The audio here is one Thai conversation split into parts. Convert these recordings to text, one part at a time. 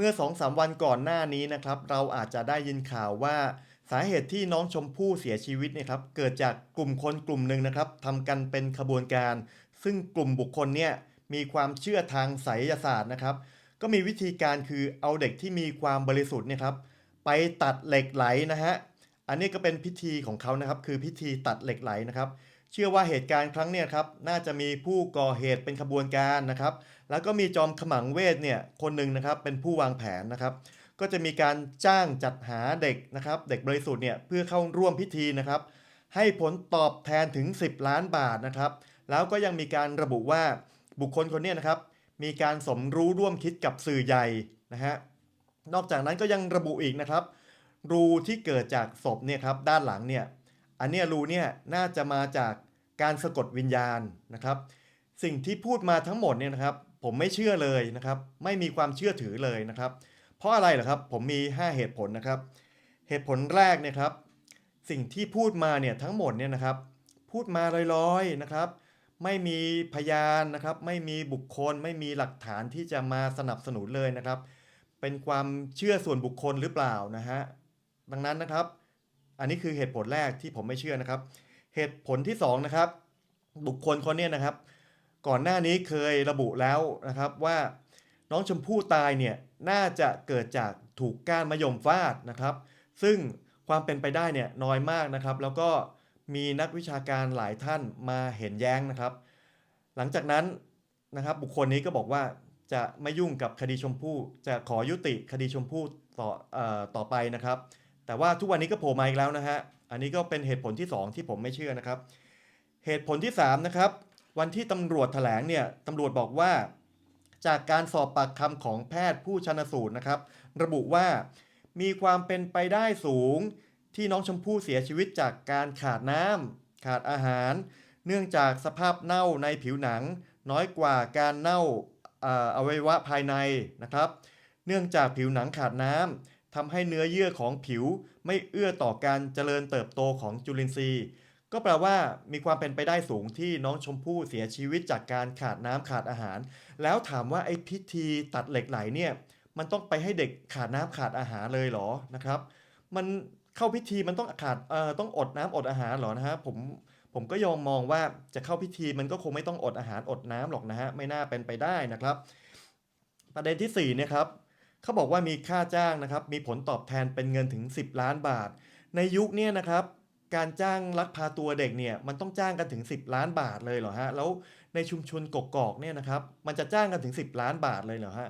มื่อ2อสวันก่อนหน้านี้นะครับ เราอาจจะได้ยินข่าวว่าสาเหตุที่น้องชมพู่เสียชีวิตเนี่ยครับเกิดจากกลุ่มคนกลุ่มหนึ่งนะครับทำกันเป็นขบวนการ ซึ่งกลุ่มบุคคลเนี่ยมีความเชื่อทางไสยศาสตร์นะครับ ก็มีวิธีการคือเอาเด็กที่มีความบริสุทธิ์เนี่ยครับ ไปตัดเหล็กไหลนะฮะอันนี้ก็เป็นพิธีของเขานะครับ คือพิธีตัดเหล็กไหลนะครับ เชื่อว่าเหตุการณ์ครั้งเนี้ครับน่าจะมีผู้ก่อเหตุเป็นขบวนการนะครับ แล้วก็มีจอมขมังเวทเนี่ยคนหนึ่งนะครับเป็นผู้วางแผนนะครับ ก็จะมีการจ้างจัดหาเด็กนะครับ เด็กบริสุทธิ์เนี่ยเพื่อเข้าร่วมพิธีนะครับ ให้ผลตอบแทนถึง 10 ล้านบาทนะครับ แล้วก็ยังมีการระบุว่าบุคคลคนนี้นะครับ มีการสมรู้ร่วมคิดกับสื่อใหญ่นะฮะนอกจากนั้นก็ยังระบุอีกนะครับ รูที่เกิดจากศพเนี่ยครับด้านหลังเนี่ย อันเนี้ยรูเนี่ยน่าจะมาจากการสะกดวิญญาณนะครับ สิ่งที่พูดมาทั้งหมดเนี่ยนะครับ ผมไม่เชื่อเลยนะครับ ไม่มีความเชื่อถือเลยนะครับ เพราะอะไรเหรอครับผมมี 5 เหตุผลนะครับ เหตุผลแรกเนี่ยครับ สิ่งที่พูดมาเนี่ยทั้งหมดเนี่ยนะครับ พูดมาลอยๆนะครับ ไม่มีพยานนะครับ ไม่มีบุคคล ไม่มีหลักฐานที่จะมาสนับสนุนเลยนะครับ เป็นความเชื่อส่วนบุคคลหรือเปล่านะฮะดังนั้นนะครับ อันนี้คือเหตุผลแรกที่ผมไม่เชื่อนะครับ เหตุผลที่สองนะครับบุคคลคนนี้นะครับ ก่อนหน้านี้เคยระบุแล้วนะครับว่าน้องชมพู่ตายเนี่ยน่าจะเกิดจากถูกก้านมะยมฟาดนะครับ ซึ่งความเป็นไปได้เนี่ยน้อยมากนะครับ แล้วก็มีนักวิชาการหลายท่านมาเห็นแย้งนะครับ หลังจากนั้นนะครับบุคคลนี้ก็บอกว่าจะไม่ยุ่งกับคดีชมพู่จะขอยุติคดีชมพู่ต่อออต่อไปนะครับ แต่ว่าทุกวันนี้ก็โผล่มาอีกแล้วนะฮะ อันนี้ก็เป็นเหตุผลที่สองที่ผมไม่เชื่อนะครับ เหตุผลที่สามนะครับวันที่ตำรวจแถลงเนี่ยตำรวจบอกว่า จากการสอบปากคำของแพทย์ผู้ชนสูตรนะครับ ระบุว่ามีความเป็นไปได้สูงที่น้องชมพู่เสียชีวิตจากการขาดน้ำขาดอาหาร เนื่องจากสภาพเน่าในผิวหนัง น้อยกว่าการเน่าอออวัยวะภายในนะครับ เนื่องจากผิวหนังขาดน้ำ ทำให้เนื้อเยื่อของผิว ไม่เอื้อต่อการเจริญเติบโตของจุลินทรีย์ ก็แปลว่ามีความเป็นไปได้สูงที่น้องชมพู่เสียชีวิตจากการขาดน้ำขาดอาหาร แล้วถามว่าไอ้พิธีตัดเหล็กไหลเนี่ยมันต้องไปให้เด็กขาดน้ำขาดอาหารเลยเหรอนะครับ มันเข้าพิธีมันต้องขาดเอ่อต้องอดน้ำอดอาหารหรอนะฮะผมผมก็ยอมมองว่าจะเข้าพิธีมันก็คงไม่ต้องอดอาหารอดน้ำหรอกนะฮะไม่น่าเป็นไปได้นะครับ ประเด็นที่4เนี่ยครับ เขาบอกว่ามีค่าจ้างนะครับ มีผลตอบแทนเป็นเงินถึง 10 ล้านบาท ในยุคนี้นะครับ การจ้างลักพาตัวเด็กเนี่ย มันต้องจ้างกันถึง 10 ล้านบาทเลยเหรอฮะ แล้วในชุมชนกกอกเนี่ยนะครับ มันจะจ้างกันถึง 10 ล้านบาทเลยเหรอฮะ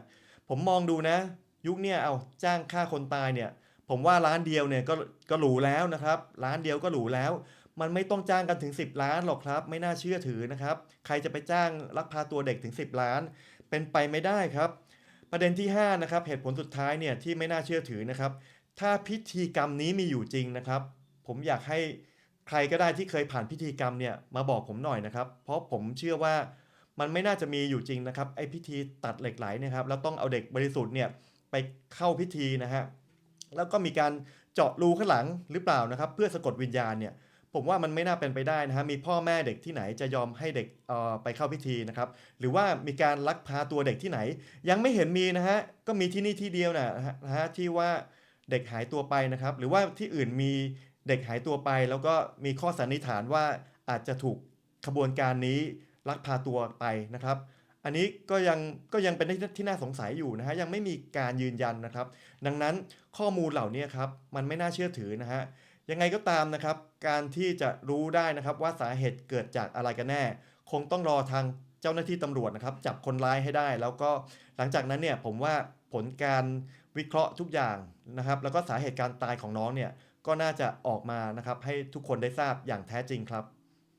ผมมองดูนะ ยุคนี้เอาจ้างฆ่าคนตายเนี่ย ผมว่าร้านเดียวเนี่ยก็ก็หรูแล้วนะครับ ร้านเดียวก็หรูแล้ว มันไม่ต้องจ้างกันถึง 10 ล้านหรอกครับ ไม่น่าเชื่อถือนะครับ ใครจะไปจ้างลักพาตัวเด็กถึง 10 ล้าน เป็นไปไม่ได้ครับ ประเด็นที่5นะครับเหตุผลสุดท้ายเนี่ยที่ไม่น่าเชื่อถือนะครับ ถ้าพิธีกรรมนี้มีอยู่จริงนะครับ ผมอยากให้ใครก็ได้ที่เคยผ่านพิธีกรรมเนี่ยมาบอกผมหน่อยนะครับ เพราะผมเชื่อว่ามันไม่น่าจะมีอยู่จริงนะครับไอพิธีตัดเหล็กไหลเนยครับแล้วต้องเอาเด็กบริสุทธิ์เนี่ยไปเข้าพิธีนะฮะแล้วก็มีการเจาะรูข้างหลังหรือเปล่านะครับ เพื่อสะกดวิญญาณเนี่ย ผมว่ามันไม่น่าเป็นไปได้นะฮะมีพ่อแม่เด็กที่ไหนจะยอมให้เด็กออไปเข้าพิธีนะครับหรือว่ามีการลักพาตัวเด็กที่ไหน ยังไม่เห็นมีนะฮะก็มีที่นี่ที่เดียวนะฮะนะฮะที่ว่าเด็กหายตัวไปนะครับ หรือว่าที่อื่นมีเด็กหายตัวไป แล้วก็มีข้อสันนิษฐานว่าอาจจะถูกขบวนการนี้ลักพาตัวไปนะครับ อันนี้ก็ยังก็ยังเป็นที่ที่น่าสงสัยอยู่นะฮะยังไม่มีการยืนยันนะครับ ดังนั้นข้อมูลเหล่านี้ครับมันไม่น่าเชื่อถือนะฮะ ยังไงก็ตามนะครับ การที่จะรู้ได้นะครับว่าสาเหตุเกิดจากอะไรกันแน่ คงต้องรอทางเจ้าหน้าที่ตำรวจนะครับ จับคนร้ายให้ได้ แล้วก็หลังจากนั้นเนี่ยผมว่าผลการวิเคราะห์ทุกอย่างนะครับ แล้วก็สาเหตุการตายของน้องเนี่ยก็น่าจะออกมานะครับให้ทุกคนได้ทราบอย่างแท้จริงครับ